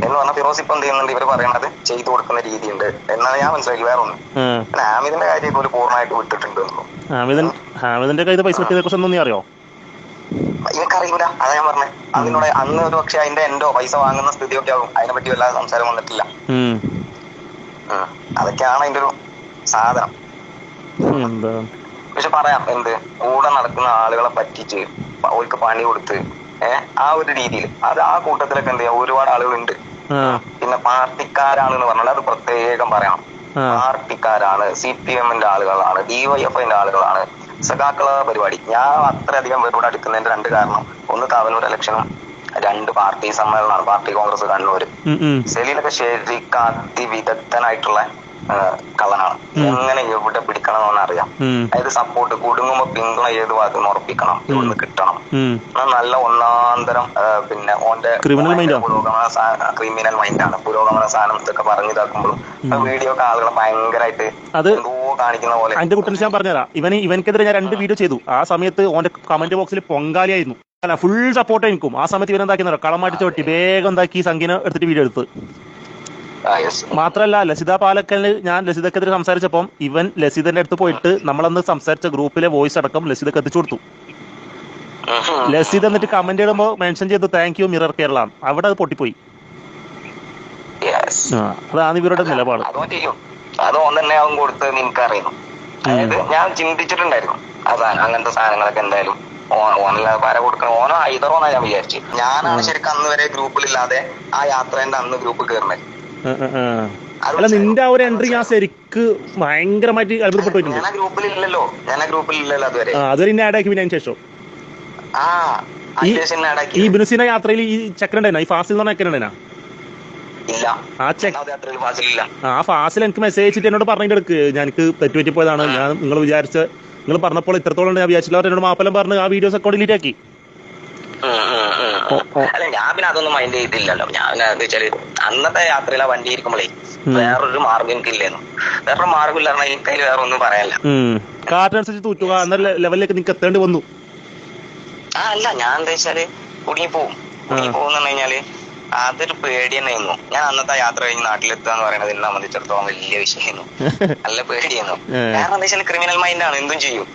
എന്ന് പറഞ്ഞ ഫിറോസ് ഇപ്പൊ എന്ത് ചെയ്യുന്നുണ്ട്? ഇവർ പറയണത് ചെയ്തു കൊടുക്കുന്ന രീതിയുണ്ട്. എന്നാണ് ഞാൻ മനസ്സിലാക്കി വേറെ ഒന്ന്. ആമിദിന്റെ കാര്യം ഇപ്പോൾ പൂർണമായിട്ട് വിട്ടിട്ടുണ്ട് എന്നുള്ളൂ. ഹാമിദൻ ഹാമിദിന്റെ കയ്യിൽ പൈസ കിട്ടിയതിനെ കുറിച്ച് ഒന്നും നീ അറിയോ? എനിക്കറിയൂല അതാ ഞാൻ പറഞ്ഞത് അതിനോട് അന്ന് ഒരു പക്ഷെ അതിന്റെ എൻഡോ പൈസ വാങ്ങുന്ന സ്ഥിതിയൊക്കെ ആകും. അതിനെ പറ്റി വല്ലാതെ സംസാരം വന്നിട്ടില്ല. അതൊക്കെയാണ് അതിന്റെ ഒരു സാധനം. പക്ഷെ പറയാം എന്ത്? കൂടെ നടക്കുന്ന ആളുകളെ പറ്റിച്ച് അവർക്ക് പണി കൊടുത്ത് ഏഹ് ആ ഒരു രീതിയിൽ. അത് ആ കൂട്ടത്തിലൊക്കെ എന്ത് ചെയ്യാം? ഒരുപാട് ആളുകളുണ്ട്. പിന്നെ പിന്നെ പാർട്ടിക്കാരാണെന്ന് പറഞ്ഞാൽ അത് പ്രത്യേകം പറയണം. പാർട്ടിക്കാരാണ് സി പി എമ്മിന്റെ ആളുകളാണ് ഡിവൈഎഫ്ഐന്റെ ആളുകളാണ്. സഖാക്കള പരിപാടി. ഞാൻ അത്രയധികം പരിപാടി അടുക്കുന്നതിന്റെ രണ്ട് കാരണം ഒന്ന് താവനൂർ ഇലക്ഷനും രണ്ട് പാർട്ടി സമ്മേളനമാണ് പാർട്ടി കോൺഗ്രസ് കണ്ണൂര്. സെലീലൊക്കെ ശരിക്കും അതിവിദഗ്ധനായിട്ടുള്ള കള്ളനാണ്. എങ്ങനെ എവിടെ പിടിക്കണം എന്ന് അറിയാം അതായത് സപ്പോർട്ട് കുടുങ്ങുമ്പോ പിന്തുണ ഏത് ഭാഗത്ത് നിന്ന് ഉറപ്പിക്കണം ഇവിടുന്ന് കിട്ടണം. നല്ല ഒന്നാന്തരം പിന്നെ ഓന്റെ? പുരോഗമന ക്രിമിനൽ മൈൻഡാണ് പുരോഗമന സാധനം ഇതൊക്കെ പറഞ്ഞു ഇതാക്കുമ്പോഴും വീഡിയോ ഒക്കെ ആളുകളെ ഭയങ്കരമായിട്ട് എന്തോ കാണിക്കുന്ന പോലെ. അതിന്റെ കുട്ടൻസ് ഞാൻ പറഞ്ഞുതരാം. ഇവന് ഇവനക്കെതിരെ ഞാൻ രണ്ട് വീഡിയോ ചെയ്തു. ആ സമയത്ത് ഓന്റെ കമന്റ് ബോക്സിൽ പൊങ്കാലിയായിരുന്നു. അല്ല ഫുൾ സപ്പോർട്ട് എനിക്കും. ആ സമയത്ത് ഇവൻ എന്താക്കി കളമാറ്റി ചോട്ടി വേഗം എന്താക്കി സംഗീനം എടുത്തിട്ട് വീഡിയോ എടുത്ത്. മാത്രല്ല ലസിത പാലക്കലിന് ഞാൻ ലസിതക്കെതിരെ സംസാരിച്ചപ്പം ഇവൻ ലസിതന്റെ അടുത്ത് പോയിട്ട് നമ്മളന്ന് സംസാരിച്ച ഗ്രൂപ്പിലെ വോയിസ് അടക്കം ലസിതക്ക് എത്തിച്ചു കൊടുത്തു. ലസിത എന്നിട്ട് കമന്റ് ഇടുമ്പോൾ മെൻഷൻ ചെയ്ത് താങ്ക് യു മിറർ കേരള അവിടെ അത് പൊട്ടിപ്പോയി. അതാണ് ഇവരുടെ നിലപാട്. അതോ തന്നെ അവൻ കൊടുത്ത് നിനക്കറിയുന്നു അതായത് ഞാൻ ചിന്തിച്ചിട്ടുണ്ടായിരുന്നു. അതാണ് അങ്ങനത്തെ സാധനങ്ങളൊക്കെ എന്തായാലും ഓ- ഓനല്ലാതെ പാര കൊടുക്കണം? ഓനോ ഐതറോന്നാ ഞാൻ വിചാരിച്ചു. ഞാനാണ് ശരിക്കും അന്ന് വരെ ഗ്രൂപ്പിലില്ലാതെ ആ യാത്രേന്റെ അന്ന് ഗ്രൂപ്പ് കയറുന്നത്. അല്ല നിന്റെ ആ ഒരു എൻട്രി ഞാൻ ശരിക്ക് ഭയങ്കരമായിട്ട് അത്ഭുതപ്പെട്ടു ഞാൻ ഗ്രൂപ്പിൽ ഇല്ലല്ലോ. ഞാൻ ഗ്രൂപ്പിൽ ഇല്ലല്ലോ അതുവരെ. ആ അതൊരു ഇന്നെ ആഡ് ആക്കി പിന്നെ ശേഷം. ഈ ബിനുസിന ബിനുസിന്റെ യാത്രയിൽ ഈ ചക്കനുണ്ടായിരുന്ന ഈ ഫാസിൽ എന്ന് പറഞ്ഞ ചക്കനുണ്ടായിരുന്ന ഇല്ല. ആ ചെക്ക് ആ യാത്രയിൽ ഫാസിലില്ല ആ ഫാസിൽ എനിക്ക് മെസ്സേജ് അയച്ചിട്ട് എന്നോട് പറഞ്ഞിട്ട് എടുക്ക് എനിക്ക് തെറ്റുപറ്റി പോയതാണ് ഞാൻ നിങ്ങൾ വിചാരിച്ച നിങ്ങൾ പറഞ്ഞപ്പോൾ ഇത്രത്തോളം ഞാൻ വിചാരിച്ചില്ല അവർ എന്നോട് മാപ്പലം പറഞ്ഞ് ആ വീഡിയോസ് ഒക്കെ ഡിലീറ്റ് ആക്കി. അല്ല ഞാൻ പിന്നെ അതൊന്നും മൈൻഡ് ചെയ്തില്ലല്ലോ. ഞാൻ വെച്ചാൽ അന്നത്തെ യാത്രയിൽ ആ വണ്ടി ഇരിക്കുമ്പോഴേ. വേറൊരു മാർഗം എനിക്കില്ലായിരുന്നു വേറൊരു മാർഗം ഇല്ലാതെ എനിക്ക് അതിൽ വേറെ ഒന്നും പറയാനില്ല കാറ്റനുസരിച്ച് തൂറ്റു തൂറ്റുക എന്ന ലെവലിലേക്ക് നിങ്ങൾക്ക് എത്തേണ്ടി വന്നു. ആ അല്ല ഞാൻ എന്താ വെച്ചാൽ കുടുങ്ങി പോവും കുടുങ്ങി. പോകുന്ന കഴിഞ്ഞാൽ അതൊരു പേടി തന്നെയായിരുന്നു ഞാൻ അന്നത്തെ യാത്ര കഴിഞ്ഞ് നാട്ടിലെത്തുക എന്ന് പറയുന്നത് എന്നെ സംബന്ധിച്ചിടത്തോളം വലിയ വിഷയമായിരുന്നു. നല്ല പേടിയായിരുന്നു. കാരണം എന്താ വെച്ചാൽ ക്രിമിനൽ ആണ് എന്തും ചെയ്യും.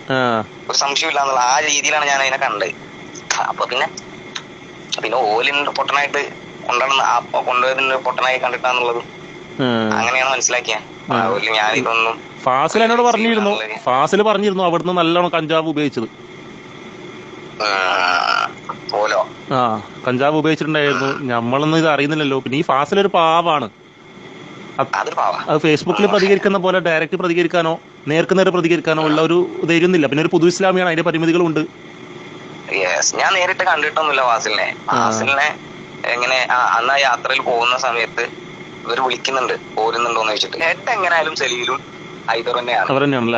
ഒരു സംശയമില്ല എന്നുള്ള ആ രീതിയിലാണ് ഞാൻ അതിനെ കണ്ടത്. അപ്പൊ പിന്നെ പിന്നെ ഓലിന്റെ പൊട്ടനായിട്ട് കൊണ്ടുവന്ന കൊണ്ടുപോയതിന്റെ പൊട്ടനായി കണ്ടിട്ടാന്നുള്ളത്. അങ്ങനെയാണ് മനസ്സിലാക്കിയത് ഫാസിൽ എന്നോട് പറഞ്ഞിരുന്നു. ഫാസിൽ പറഞ്ഞിരുന്നു അവിടുന്ന് നല്ലോണം കഞ്ചാവ് ഉപയോഗിച്ചത്. ആ കഞ്ചാവ് ഉപയോഗിച്ചിട്ടുണ്ടായിരുന്നു. നമ്മളൊന്നും ഇത് അറിയുന്നില്ലല്ലോ. പിന്നെ ഈ ഫാസിൽ ഒരു പാവാണ്. അത് ഫേസ്ബുക്കിൽ പ്രതികരിക്കുന്ന പോലെ ഡയറക്റ്റ് പ്രതികരിക്കാനോ നേർക്ക് നേരെ പ്രതികരിക്കാനോ ഉള്ള ഒരു ധൈര്യമൊന്നുമില്ല പിന്നെ ഒരു പുതു ഇസ്ലാമിയാണ് അതിന്റെ പരിമിതികളുണ്ട്. യെസ് ഞാൻ നേരിട്ട് കണ്ടിട്ടൊന്നുമില്ല വാസിലിനെ വാസിലിനെ എങ്ങനെ അന്ന് ആ യാത്രയിൽ പോകുന്ന സമയത്ത് ഇവർ വിളിക്കുന്നുണ്ട്. പോരുന്നുണ്ടോന്ന് ചോദിച്ചിട്ട്. ഹെഡ് എങ്ങനെയായാലും സെലിയിലും ഹൈദർ തന്നെയാണ്.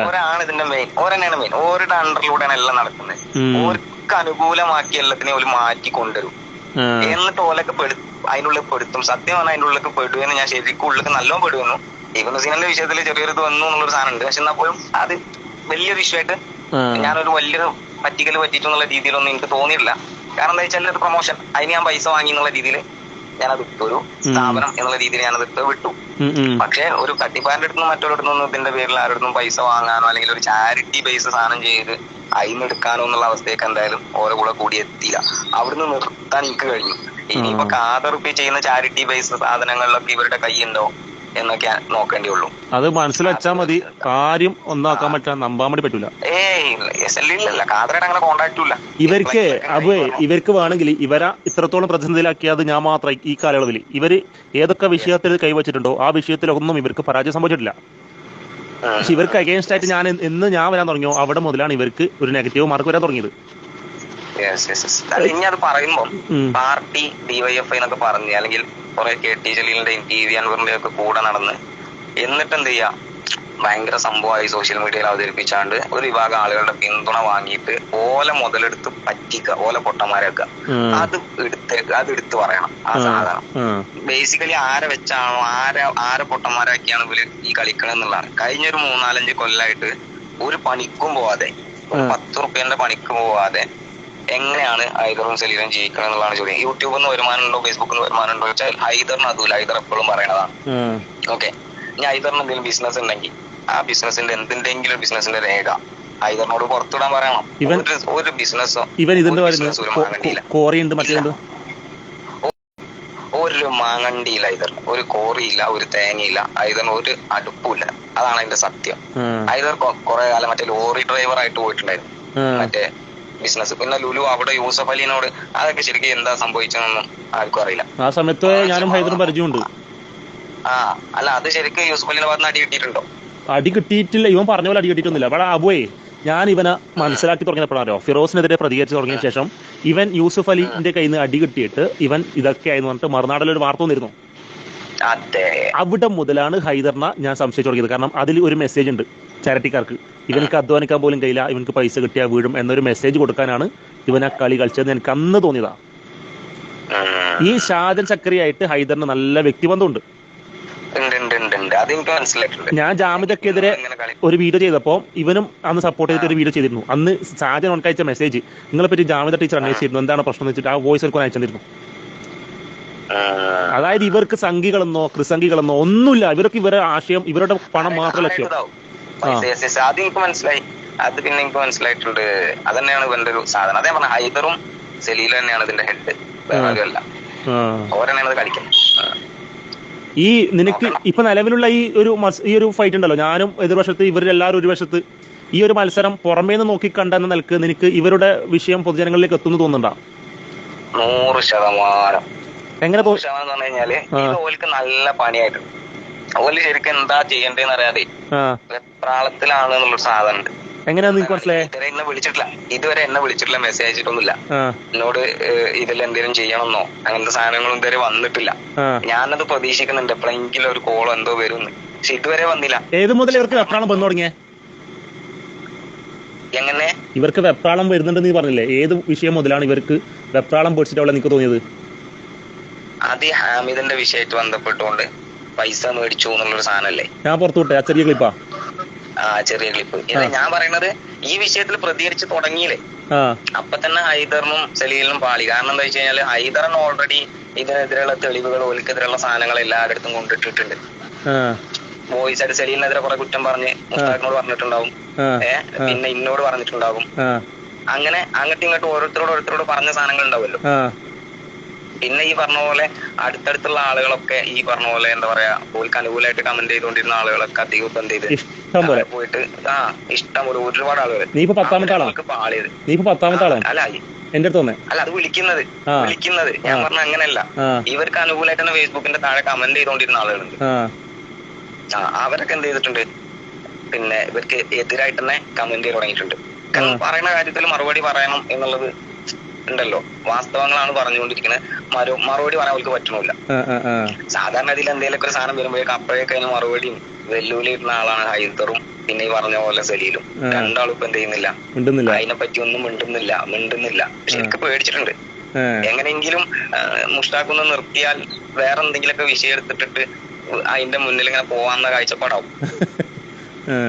ഓരാണ് ഇതിന്റെ മെയിൻ ഓരന്നെയാണ് മെയിൻ ഓരുടെ അണ്ടറിലൂടെയാണ് എല്ലാം നടക്കുന്നത്. ഉം. ഓർക്ക് അനുകൂലമാക്കി എല്ലാത്തിനെ ഒരു മാറ്റി കൊണ്ടുവരും. എന്നിട്ട് ഓലൊക്കെ പെടു അതിനുള്ളിൽ പെടുത്തും സത്യം പറഞ്ഞാൽ അതിന്റെ ഉള്ളിൽ പെടുവെന്ന് ഞാൻ ശരിക്കും ഉള്ളിൽ നല്ലോണം പെടുവെന്നു ഇവന് സിനിമ വിഷയത്തിൽ ചെറിയൊരു ഇത് വന്നു എന്നുള്ളൊരു സാധനം ഉണ്ട് പക്ഷെ എന്നാ പോലും അത് വലിയൊരു വിഷയമായിട്ട്. ഞാനൊരു വലിയൊരു പറ്റിക്കൽ പറ്റിയിട്ടുള്ള രീതിയിലൊന്നും എനിക്ക് തോന്നിയിട്ടില്ല കാരണം എന്താ വെച്ചാൽ ഒരു പ്രൊമോഷൻ അതിന് ഞാൻ പൈസ വാങ്ങി എന്നുള്ള രീതിയിൽ ഞാനത് ഇട്ടു ഒരു സ്ഥാപനം എന്നുള്ള രീതിയിൽ ഞാനത് ഇട്ട് വിട്ടു. പക്ഷേ ഒരു കട്ടിപ്പാന്റെ അടുത്തുനിന്ന് മറ്റൊരിടത്തുനിന്നും ഇതിന്റെ പേരിൽ ആരോടൊന്നും പൈസ വാങ്ങാനോ അല്ലെങ്കിൽ ഒരു ചാരിറ്റി ബേസ് സാധനം ചെയ്ത് അയിന്ന് എടുക്കാനോ എന്നുള്ള അവസ്ഥയൊക്കെ എന്തായാലും ഓരോ കൂടെ കൂടി എത്തിയില്ല. അവിടുന്ന് നിർത്താൻ എനിക്ക് കഴിഞ്ഞു. ഇനിയിപ്പോ കാതറുപ്പി ചെയ്യുന്ന ചാരിറ്റി ബേസ് സാധനങ്ങളിലൊക്കെ ഇവരുടെ കൈയുണ്ടോ എന്നൊക്കെ നോക്കേണ്ടിയുള്ളൂ. അത് മനസ്സിൽ വെച്ചാൽ മതി. കാര്യം ഒന്നാക്കാൻ പറ്റാൻ നമ്പാൻ വേണ്ടി പറ്റൂല. കാതറായിട്ട് അങ്ങനെ കോണ്ടാക്റ്റും ഇല്ല. ഇവർക്ക് അപ്പൊ ഇവർക്ക് വേണമെങ്കിൽ ഇവരെ ഇത്രത്തോളം പ്രതിസന്ധിയിലാക്കിയത് ഞാൻ മാത്രം ഈ കാലയളവിൽ. ഇവർ ഏതൊക്കെ വിഷയത്തിൽ കൈവച്ചിട്ടുണ്ടോ ആ വിഷയത്തിലൊന്നും ഇവർക്ക് പരാജയം സംഭവിച്ചിട്ടില്ല. പക്ഷെ ഇവർക്ക് അഗേൻസ്റ്റ് ആയിട്ട് ഞാൻ എന്ന് ഞാൻ വരാൻ തുടങ്ങിയോ അവിടെ മുതലാണ് ഇവർക്ക് ഒരു നെഗറ്റീവ് മാർക്ക് വരാൻ തുടങ്ങിയത്. Yes, യെസ് യെസ് അല്ല, ഇനി അത് പറയുമ്പോ. പാർട്ടി ഡിവൈഎഫ്ഐ എന്നൊക്കെ പറഞ്ഞ് അല്ലെങ്കിൽ കുറെ കെ ടി ജലീലിന്റെയും ടി വി അൻവറിന്റെയും ഒക്കെ കൂടെ നടന്ന് എന്നിട്ട് എന്ത് ചെയ്യാ ഭയങ്കര സംഭവമായി സോഷ്യൽ മീഡിയയിൽ അവതരിപ്പിച്ചാണ്ട് ഒരു വിഭാഗം ആളുകളുടെ പിന്തുണ വാങ്ങിയിട്ട് ഓല മുതലെടുത്ത് പറ്റിക്കുക ഓല പൊട്ടന്മാരൊക്കെ. അത് എടുത്തേക്ക് അത് എടുത്ത് പറയണം ആ സാധനം ബേസിക്കലി ആരെ വെച്ചാണോ ആരെ ആരെ പൊട്ടന്മാരാക്കിയാണ് ഇവർ ഈ കളിക്കണം എന്നുള്ളതാണ് കഴിഞ്ഞൊരു മൂന്നാലഞ്ച് കൊല്ലായിട്ട് ഒരു പണിക്കും പോവാതെ. പത്ത് റുപ്യന്റെ പണിക്ക് പോവാതെ എങ്ങനെയാണ് ഹൈദറും സലീലും ജയിക്കണം എന്നുള്ളതാണ് ചോദ്യം. യൂട്യൂബിൽ നിന്ന് വരുമാനം ഉണ്ടോ ഫേസ്ബുക്കിൽ നിന്ന് വരുമാനം ഉണ്ടോ വെച്ചാൽ ഹൈദറിന് അതുമില്ല. ഹൈദർ എപ്പോഴും പറയണതാണ്. ഓക്കെ ഇനി ഹൈദറിന് എന്തെങ്കിലും ബിസിനസ് ഉണ്ടെങ്കിൽ ആ ബിസിനസിന്റെ എന്തിന്റെങ്കിലും ബിസിനസിന്റെ രേഖ ഹൈദറിനോട് പുറത്തുവിടാൻ പറയണം. ഇവൻ- ഒരു- ബിസിനസ്സോ ഇവൻ ഇതിന്റെ ഒരു മാങ്ങണ്ടിയില്ല. ഹൈദർ കോറിയുണ്ട് ഒരു മാങ്ങണ്ടിയില്ല ഐതർ ഒരു കോറിയില്ല ഒരു തേങ്ങയില്ല. ഹൈദറിന് ഒരു അടുപ്പില്ല അതാണ് അതിന്റെ സത്യം. ഹൈദർ കൊറേ കുറെ കാലം മറ്റേ ലോറി ഡ്രൈവർ ആയിട്ട് പോയിട്ടുണ്ടായിരുന്നു. മറ്റേ ബിസിനസ് പിന്നെ ലുലു അവിടെ യൂസഫ് അലിനോട് അതൊക്കെ ശരിക്കും എന്താ സംഭവിച്ചതെന്നൊന്നും ആർക്കും അറിയില്ല. ആ സമയത്ത് ഞാനും ഹൈദറും പരിചയമുണ്ട്. ആ അല്ല അത് ശരിക്കും യൂസഫ് അലീനെ ഭാഗത്ത് അടി കിട്ടിയിട്ടുണ്ടോ? അടി കിട്ടിയിട്ടില്ല. ഇവൻ പറഞ്ഞ പോലെ അടി കിട്ടിയിട്ടൊന്നുമില്ല. അവിടെ അബുവേ ഞാൻ ഇവനെ മനസ്സിലാക്കി തുടങ്ങിയപ്പോഴാണോ ഫിറോസിനെതിരെ പ്രതികരിച്ച് തുടങ്ങിയ ശേഷം ഇവൻ യൂസുഫ് അലിന്റെ കയ്യിൽ നിന്ന് അടി കിട്ടിയിട്ട് ഇവൻ ഇതൊക്കെ ആയെന്ന് പറഞ്ഞിട്ട് മറുനാടിൽ ഒരു വാർത്ത വന്നിരുന്നു. അവിടെ മുതലാണ് ഹൈദറിനെ ഞാൻ സംശയിച്ചു തുടങ്ങിയത്. കാരണം അതിൽ ഒരു മെസ്സേജ് ഉണ്ട് ചാരിറ്റിക്കാർക്ക്. ഇവനക്ക് അധ്വാനിക്കാൻ പോലും കഴിയില്ല. ഇവനക്ക് പൈസ കിട്ടിയാൽ വീഴും എന്നൊരു മെസ്സേജ് കൊടുക്കാനാണ് ഇവൻ ആ കളി കളിച്ചതെന്ന് എനിക്ക് അന്ന് തോന്നിയതാ. ഈ ഷാജൻ ചക്രിയായിട്ട് ഹൈദറിന് നല്ല വ്യക്തിബന്ധമുണ്ട്. ഞാൻ ജാമിദക്കെതിരെ ഒരു വീഡിയോ ചെയ്തപ്പോൾ ഇവനും അന്ന് സപ്പോർട്ട് ചെയ്തിട്ട് ഒരു വീഡിയോ ചെയ്തിരുന്നു. അന്ന് ഷാജൻ ഉണക്ക് അയച്ച മെസ്സേജ് നിങ്ങളെ പറ്റി ജാമിദ ടീച്ചർ അന്വേഷിച്ചിരുന്നു. എന്താണ് പ്രശ്നം എന്ന് വെച്ചിട്ട് ആ വോയിസ് എടുക്കാൻ അയച്ചിരുന്നു. അതായത് ഇവർക്ക് സംഘികളെന്നോ ക്രിസംഘികളെന്നോ ഒന്നുമില്ല. ഇവർക്ക് ഇവരുടെ ആശയം ഇവരുടെ പണം മാത്രം ലക്ഷ്യം. പൈസ. അത് എനിക്ക് മനസ്സിലായി. അത് പിന്നെ എനിക്ക് മനസ്സിലായിട്ടുണ്ട്. അത് തന്നെയാണ് ഇവന്റെ ഒരു സാധനം. അതേ പറഞ്ഞ ഹൈദറും സലീലും തന്നെയാണ് ഇതിന്റെ ഹെഡ് വേറെ. ഓരന്നെയാണ് കളിക്കുന്നത്. ഈ നിനക്ക് ഇപ്പൊ നിലവിലുള്ള ഈ ഒരു ഈ ഒരു ഫൈറ്റ് ഉണ്ടല്ലോ. ഞാനും എതിർവശത്ത് ഇവരെല്ലാവരും ഒരു വശത്ത് ഈ ഒരു മത്സരം പുറമേ നിന്ന് നോക്കി കണ്ടെന്ന നിലയ്ക്ക് നിനക്ക് ഇവരുടെ വിഷയം പൊതുജനങ്ങളിലേക്ക് എത്തുന്നു തോന്നുന്നുണ്ടോ? നൂറ് ശതമാനം. എങ്ങനെ തോന്നുന്നു? ശതമാനം എന്ന് പറഞ്ഞു കഴിഞ്ഞാൽ ആ. ഓൽക്ക് നല്ല പണിയായിട്ടുണ്ട്. ഓൽ ശരിക്കും എന്താ ചെയ്യണ്ടേന്ന് അറിയാതെ വെപ്രാളത്തിലാണ് എന്നുള്ളൊരു സാധനം ഉണ്ട് എങ്ങനെയാ നിങ്ങൾക്ക് മനസ്സിലായേ? ഇതുവരെ എന്നെ വിളിച്ചിട്ടില്ല. ഇതുവരെ എന്നെ വിളിച്ചിട്ടില്ല മെസ്സേജ് അയച്ചിട്ടൊന്നുമില്ല. എന്നോട് ഇതിൽ എന്തെങ്കിലും ചെയ്യണമെന്നോ അങ്ങനത്തെ സാധനങ്ങളും ഇതുവരെ വന്നിട്ടില്ല. ഞാൻ ഞാനത് പ്രതീക്ഷിക്കുന്നുണ്ട് എപ്പോഴെങ്കിലും ഒരു കോൾ എന്തോ വരുമെന്ന്. പക്ഷെ ഇതുവരെ വന്നില്ല. ഏത് മുതൽ ഇവർക്ക് വെപ്രാളം വന്നു തുടങ്ങിയേ? എങ്ങനെ? ഇവർക്ക് വെപ്രാളം വരുന്നുണ്ടെന്ന് നീ പറഞ്ഞില്ലേ? ഏത് വിഷയം മുതലാണ് ഇവർക്ക് വെപ്രാളം പൊടിച്ചിട്ടുള്ള നിനക്ക് തോന്നിയത്? അത് ഹാമിദിന്റെ വിഷയമായിട്ട് ബന്ധപ്പെട്ടുകൊണ്ട് പൈസ മേടിച്ചു എന്നുള്ളൊരു സാധനല്ലേ ഞാൻ പുറത്തു വിട്ടെ ആ ചെറിയ ക്ലിപ്പാ ആ? ചെറിയ ക്ലിപ്പ് ഞാൻ പറയുന്നത് ഈ വിഷയത്തിൽ പ്രതികരിച്ച് തുടങ്ങിയില്ലേ? അപ്പൊ തന്നെ ഹൈദറിനും സലീലിനും പാളി. കാരണം എന്താ വെച്ച് കഴിഞ്ഞാൽ ഹൈദറിന് ഓൾറെഡി ഇതിനെതിരെയുള്ള തെളിവുകൾ ഓൽക്കെതിരെയുള്ള സാധനങ്ങൾ എല്ലായിടത്തും കൊണ്ടിട്ടിട്ടുണ്ട്. വോയിസ് ആയിട്ട് സലീലിനെതിരെ കുറെ കുറ്റം പറഞ്ഞ് മുസ്താഖിനോട് പറഞ്ഞിട്ടുണ്ടാവും. ഏഹ് പിന്നെ ഇന്നോട് പറഞ്ഞിട്ടുണ്ടാവും. അങ്ങനെ അങ്ങോട്ടും ഇങ്ങോട്ടും ഓരോരുത്തരോട് ഓരോരുത്തരോട് പറഞ്ഞ സാധനങ്ങൾ ഉണ്ടാവുമല്ലോ. പിന്നെ ഈ പറഞ്ഞ പോലെ അടുത്തടുത്തുള്ള ആളുകളൊക്കെ ഈ പറഞ്ഞ പോലെ എന്താ പറയാ ഓൽക്ക് അനുകൂലമായിട്ട് കമന്റ് ചെയ്തുകൊണ്ടിരുന്ന ആളുകളൊക്കെ അധികം ഇപ്പൊ എന്ത് ചെയ്ത്? പോയിട്ട് ആ ഇഷ്ടം പോലെ ഒരുപാട് ആളുകൾ നീ ഇപ്പൊ പത്താമത്തെ ആളാ അവർക്ക് പാളിയത് നീ ഇപ്പൊ പത്താമത്തെ ആളാണ്? അല്ല എന്റെ അടുത്ത് അല്ല അത് വിളിക്കുന്നത്. വിളിക്കുന്നത്. ഞാൻ പറഞ്ഞ അങ്ങനെയല്ല. ഇവർക്ക് അനുകൂലമായിട്ട് തന്നെ ഫേസ്ബുക്കിന്റെ താഴെ കമന്റ് ചെയ്തുകൊണ്ടിരുന്ന ആളുകളുണ്ട്. അവരൊക്കെ എന്ത് ചെയ്തിട്ടുണ്ട്? പിന്നെ ഇവർക്ക് എതിരായിട്ട് തന്നെ കമന്റ് ചെയ്ത് തുടങ്ങിയിട്ടുണ്ട്. കാരണം പറയുന്ന കാര്യത്തിൽ മറുപടി പറയണം എന്നുള്ളത് ഉണ്ടല്ലോ. വാസ്തവങ്ങളാണ് പറഞ്ഞുകൊണ്ടിരിക്കുന്നത് മറു മറുപടി പറയാൻ അവർക്ക് പറ്റണില്ല. സാധാരണ ഇതിൽ എന്തെങ്കിലുമൊക്കെ ഒരു സാധനം വരുമ്പോഴേക്കും അപ്പോഴേക്കും അതിന് മറുപടിയും വെല്ലുവിളി ഇടുന്ന ആളാണ് ഹൈദറും പിന്നെ ഈ പറഞ്ഞ പോലെ സലീലും. രണ്ടാളും ഇപ്പൊ എന്ത് ചെയ്യുന്നില്ല അതിനെ പറ്റി ഒന്നും മിണ്ടുന്നില്ല മിണ്ടുന്നില്ല ശരിക്കും പേടിച്ചിട്ടുണ്ട്. എങ്ങനെയെങ്കിലും മുഷ്ടാക്കുന്ന നിർത്തിയാൽ വേറെ എന്തെങ്കിലുമൊക്കെ വിഷയം എടുത്തിട്ടിട്ട് അതിന്റെ മുന്നിൽ ഇങ്ങനെ പോവാന്ന കാഴ്ചപ്പാടാവും.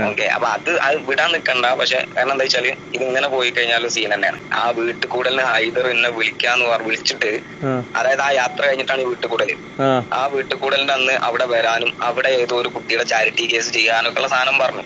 ഓക്കെ അപ്പൊ അത് അത് വിടാൻ നിൽക്കണ്ട പക്ഷെ കാരണം എന്താ വെച്ചാൽ ഇത് ഇങ്ങനെ പോയി കഴിഞ്ഞാലും സീൻ തന്നെയാണ്. ആ വീട്ടിൽ കൂടലിന് ഹൈദർ എന്നെ വിളിക്കാന്ന് പറഞ്ഞ് വിളിച്ചിട്ട് അതായത് ആ യാത്ര കഴിഞ്ഞിട്ടാണ് ഈ വീട്ടിൽ കൂടൽ ആ വീട്ടിൽ കൂടലിന്റെ അന്ന് അവിടെ വരാനും അവിടെ ഏതോ ഒരു കുട്ടിയുടെ ചാരിറ്റി കേസ് ചെയ്യാനൊക്കെ ഉള്ള സാധനം പറഞ്ഞു.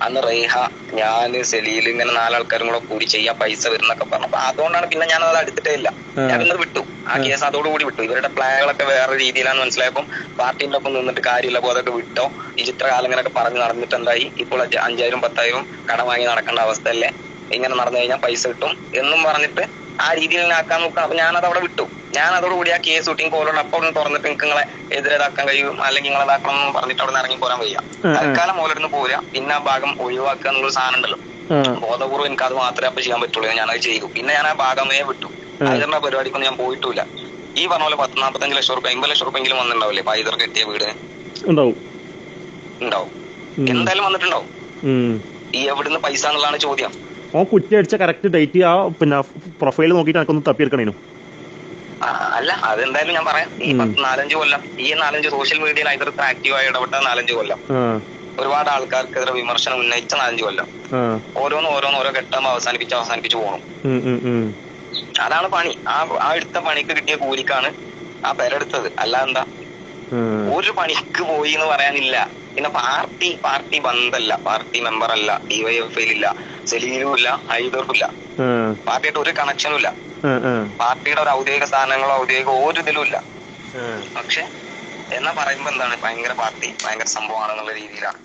അന്ന് റേഹ ഞാൻ സെലീൽ ഇങ്ങനെ നാലാൾക്കാരും കൂടെ കൂടി ചെയ്യാൻ പൈസ വരുന്നൊക്കെ പറഞ്ഞു അപ്പൊ അതുകൊണ്ടാണ് പിന്നെ ഞാൻ അത് എടുത്തിട്ടേ ഇല്ല. ഞാനിന്ന് ഞാൻ വിട്ടു. ആ കേസ് അതോടുകൂടി വിട്ടു. ഇവരുടെ പ്ലാനുകളൊക്കെ വേറെ രീതിയിലാണ് മനസ്സിലായപ്പം പാർട്ടിന്റെ ഒപ്പം നിന്നിട്ട് കാര്യമില്ല. അപ്പൊ അതൊക്കെ വിട്ടോ. ഈ ചിത്രകാലം ഇങ്ങനെയൊക്കെ പറഞ്ഞു നടന്നിട്ട് എന്തായി ഇപ്പോൾ അഞ്ച് അഞ്ചായിരം പത്തായിരം കടം വാങ്ങി നടക്കേണ്ട അവസ്ഥയല്ലേ? ഇങ്ങനെ നടന്നു കഴിഞ്ഞാൽ പൈസ കിട്ടും എന്നും പറഞ്ഞിട്ട് ആ രീതിയിൽ ആക്കാൻ നോക്കാം അപ്പൊ ഞാനത് അവിടെ വിട്ടു. ഞാൻ അതോടുകൂടി ആ കേസ് ഷൂട്ടിംഗ് കോലോട് അപ്പം തുറന്നിട്ട് നിങ്ങൾക്ക് നിങ്ങളെ എതിരെതാക്കാൻ കഴിയും അല്ലെങ്കിൽ നിങ്ങളെ ഇതാക്കണം എന്ന് പറഞ്ഞിട്ട് അവിടെ ഇറങ്ങി പോരാൻ വയ്യ. തൽക്കാലം മോലിരുന്ന് പോരാ. പിന്നെ ആ ഭാഗം ഒഴിവാക്കുക എന്നുള്ള സാധനം ഉണ്ടല്ലോ. ബോധപൂർവം എനിക്ക് അത് മാത്രമേ അപ്പൊ ചെയ്യാൻ പറ്റുള്ളൂ. ഞാൻ ഞാനത് ചെയ്തു. പിന്നെ ഞാൻ ആ ഭാഗമേ വിട്ടു. അതിന്റെ പരിപാടിക്കൊന്നും ഞാൻ പോയിട്ടില്ല. ഈ പറഞ്ഞ പോലെ പത്ത് നാപ്പത്തഞ്ച് ലക്ഷം റുപ്യ അമ്പത് ലക്ഷം റുപ്യെങ്കിലും വന്നിട്ടുണ്ടാവില്ലേ? പൈതർ കെട്ടിയ വീട്? ഉണ്ടാവും. ഉണ്ടാവും. എന്തായാലും വന്നിട്ടുണ്ടാവും. ഈ എവിടുന്ന് പൈസ എന്നുള്ളതാണ് ചോദ്യം. ഓ കുറ്റി അടിച്ച കറക്റ്റ് ഡേറ്റ് ആ പിന്നെ പ്രൊഫൈൽ നോക്കിയിട്ട് എനിക്കൊന്ന് തപ്പിയെടുക്കണേനു. അല്ല അതെന്തായാലും ഞാൻ പറയാം. ഈ. പത്ത് നാലഞ്ച് കൊല്ലം ഈ നാലഞ്ച് സോഷ്യൽ മീഡിയയിൽ ആയിട്ട് ആക്റ്റീവായി ഇടപെട്ട നാലഞ്ച് കൊല്ലം. ഒരുപാട് ആൾക്കാർക്കെതിരെ വിമർശനം ഉന്നയിച്ച നാലഞ്ച് കൊല്ലം. ഓരോന്നും ഓരോന്ന് ഓരോ ഘട്ടം അവസാനിപ്പിച്ച് അവസാനിപ്പിച്ച് പോകണം. അതാണ് പണി. ആ ആ എടുത്ത പണിക്ക് കിട്ടിയ കൂലിക്കാണ് ആ പേരെടുത്തത്. അല്ല എന്താ. ഒരു പണിക്ക് പോയി എന്ന് പറയാനില്ല. പിന്നെ പാർട്ടി പാർട്ടി ബന്ധല്ല. പാർട്ടി മെമ്പർ അല്ല ഡിവൈഎഫ്ഐയിലില്ല ഇല്ല സലീലും ഇല്ല. ഹൈദറും ഇല്ല. പാർട്ടിയായിട്ട് ഒരു കണക്ഷനും ഇല്ല. പാർട്ടിയുടെ ഒരു ഔദ്യോഗിക സ്ഥാനങ്ങളോ ഔദ്യോഗിക ഒരു ഇതിലും ഇല്ല പക്ഷെ എന്നാ പറയുമ്പോ എന്താണ്? ഭയങ്കര പാർട്ടി. ഭയങ്കര സംഭവമാണെന്നുള്ള രീതിയിലാണ്.